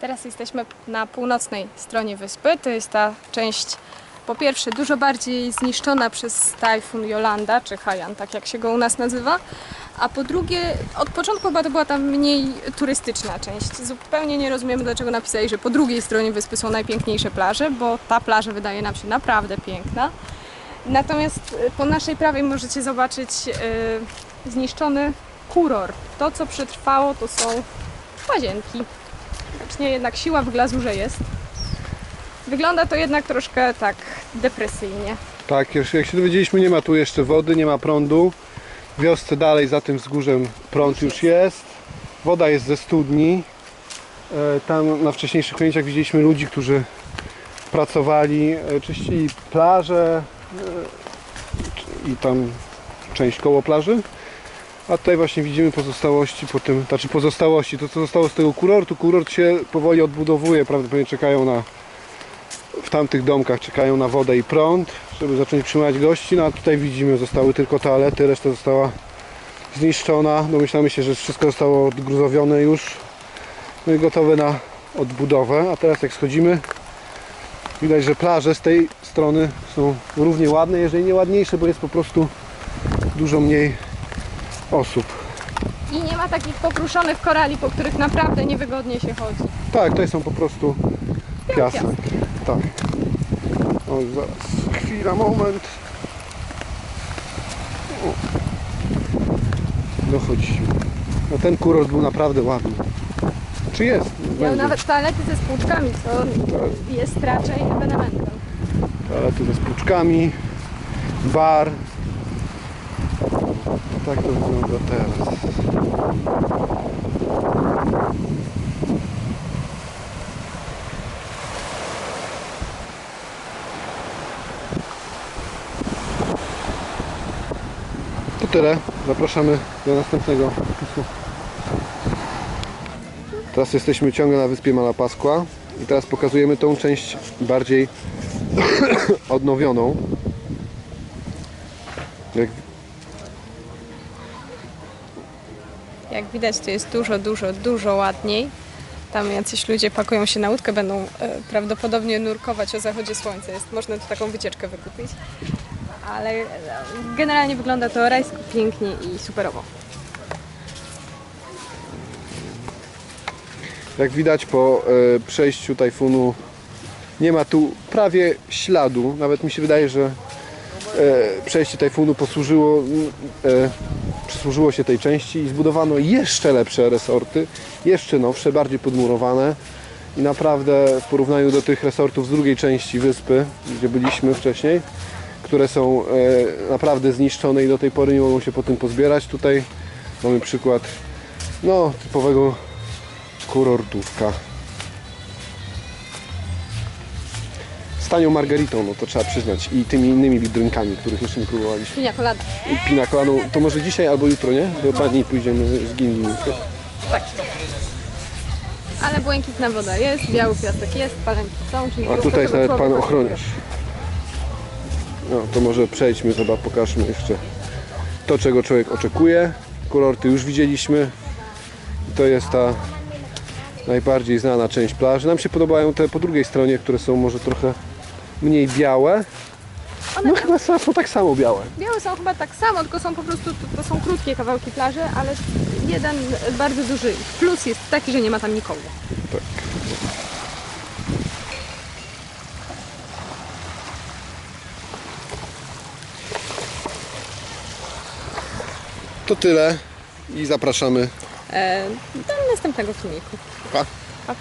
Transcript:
Teraz jesteśmy na północnej stronie wyspy. To jest ta część po pierwsze dużo bardziej zniszczona przez tajfun Jolanda, czy Haiyan, tak jak się go u nas nazywa. A po drugie, od początku chyba to była ta mniej turystyczna część. Zupełnie nie rozumiemy, dlaczego napisali, że po drugiej stronie wyspy są najpiękniejsze plaże, bo ta plaża wydaje nam się naprawdę piękna. Natomiast y, po naszej prawej możecie zobaczyć y, zniszczony kuror. To, co przetrwało, to są łazienki. Jednak siła w glazurze jest. Wygląda to jednak troszkę tak depresyjnie. Tak, już jak się dowiedzieliśmy, nie ma tu jeszcze wody, nie ma prądu. W wiosce dalej za tym wzgórzem prąd już jest. Woda jest ze studni. E, Tam na wcześniejszych ujęciach widzieliśmy ludzi, którzy pracowali, e, czyścili plaże e, i tam część koło plaży. A tutaj właśnie widzimy pozostałości po tym, znaczy pozostałości, to co zostało z tego kurortu. Kurort się powoli odbudowuje, prawdopodobnie czekają na w tamtych domkach czekają na wodę i prąd, żeby zacząć przyjmować gości. No a tutaj widzimy, zostały tylko toalety, reszta została zniszczona. Domyślamy się, że wszystko zostało odgruzowione już no i gotowe na odbudowę. A teraz jak schodzimy, widać, że plaże z tej strony są równie ładne, jeżeli nie ładniejsze, bo jest po prostu dużo mniej osób. I nie ma takich pokruszonych korali, po których naprawdę niewygodnie się chodzi. Tak, to są po prostu piasek. piasek. Tak. O, zaraz. Chwila, moment. O. Dochodzimy. No ten kurort był naprawdę ładny. Czy jest? Miał Będzie. nawet toalety ze spłuczkami, co jest raczej ewenementem. Toalety ze spłuczkami, bar. Tak to wygląda teraz. To tyle. Zapraszamy do następnego opisu. Teraz jesteśmy ciągle na wyspie Malapaskła i teraz pokazujemy tą część bardziej odnowioną. Jak Jak widać, to jest dużo, dużo, dużo ładniej. Tam jacyś ludzie pakują się na łódkę, będą e, prawdopodobnie nurkować o zachodzie słońca. Jest, można tu taką wycieczkę wykupić. Ale e, generalnie wygląda to rajsko pięknie i superowo. Jak widać po e, przejściu tajfunu nie ma tu prawie śladu. Nawet mi się wydaje, że przejście tajfunu posłużyło, e, przysłużyło się tej części i zbudowano jeszcze lepsze resorty, jeszcze nowsze, bardziej podmurowane. I naprawdę w porównaniu do tych resortów z drugiej części wyspy, gdzie byliśmy wcześniej, które są e, naprawdę zniszczone i do tej pory nie mogą się po tym pozbierać. Tutaj mamy przykład no, typowego kurortówka. Z tanią margaritą, no to trzeba przyznać. I tymi innymi drinkami, których jeszcze nie próbowaliśmy. Pinia kolada. I pina coladą, to może dzisiaj albo jutro, nie? Do pani pójdziemy z Gindi. Tak. Ale błękitna woda jest, biały piasek jest, palemki są, czyli A tutaj jest nawet pan ochroniarz. No to może przejdźmy, zobacz, pokażmy jeszcze to, czego człowiek oczekuje. Kurorty już widzieliśmy. I to jest ta najbardziej znana część plaży. Nam się podobają te po drugiej stronie, które są może trochę mniej białe. No chyba są tak samo białe. Białe są chyba tak samo, tylko są po prostu, to, to są krótkie kawałki plaży, ale jeden bardzo duży plus jest taki, że nie ma tam nikogo. Tak. To tyle i zapraszamy. E, do następnego filmiku. Pa, pa.